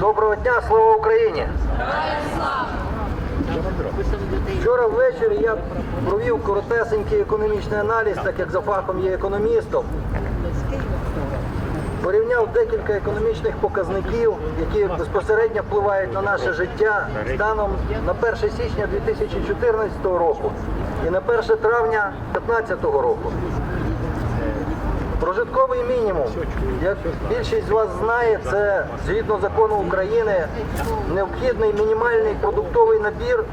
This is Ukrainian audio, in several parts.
Доброго дня, слава Україні! Вчора ввечері я провів коротесенький економічний аналіз, так як за фахом є економістом. Порівняв декілька економічних показників, які безпосередньо впливають на наше життя станом на 1 січня 2014 року і на 1 травня 2015 року. Прожитковий мінімум, як більшість з вас знає, це згідно закону України необхідний мінімальний продуктовий набір,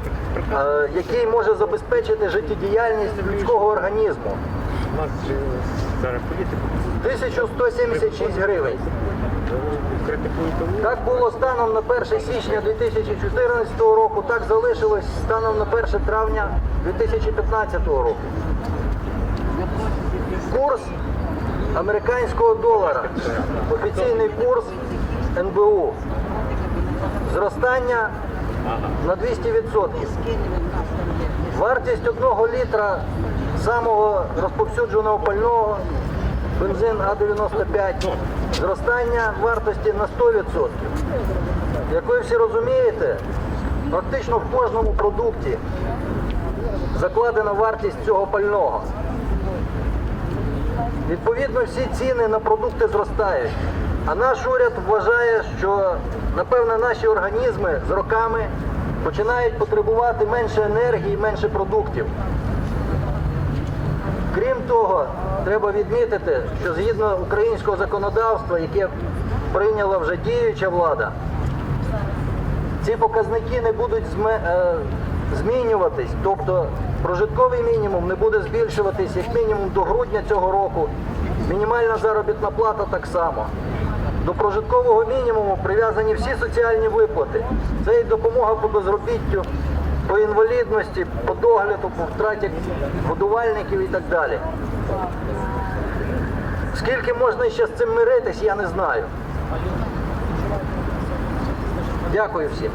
е, який може забезпечити життєдіяльність людського організму. У нас е, зараз політику 1176 гривень. Так було станом на 1 січня 2014 року, так залишилось станом на 1 травня 2015 року. Американського долара, офіційний курс НБУ. Зростання на 200%. Вартість одного літра самого розповсюдженого пального бензин А95 зростання вартості на 100%. Як ви всі розумієте, практично в кожному продукті закладена вартість цього пального. Відповідно, всі ціни на продукти зростають. А наш уряд вважає, що напевно наші організми з роками починають потребувати менше енергії, менше продуктів. Крім того, треба відмітити, що згідно українського законодавства, яке прийняла вже діюча влада, ці показники не будуть е, змінюватись, тобто прожитковий мінімум не буде збільшуватись як мінімум до грудня цього року. Мінімальна заробітна плата так само. До прожиткового мінімуму прив'язані всі соціальні виплати. Це і допомога по безробіттю, по інвалідності, по догляду, по втраті годувальників і так далі. Скільки можна ще з цим миритись, я не знаю. Дякую всім.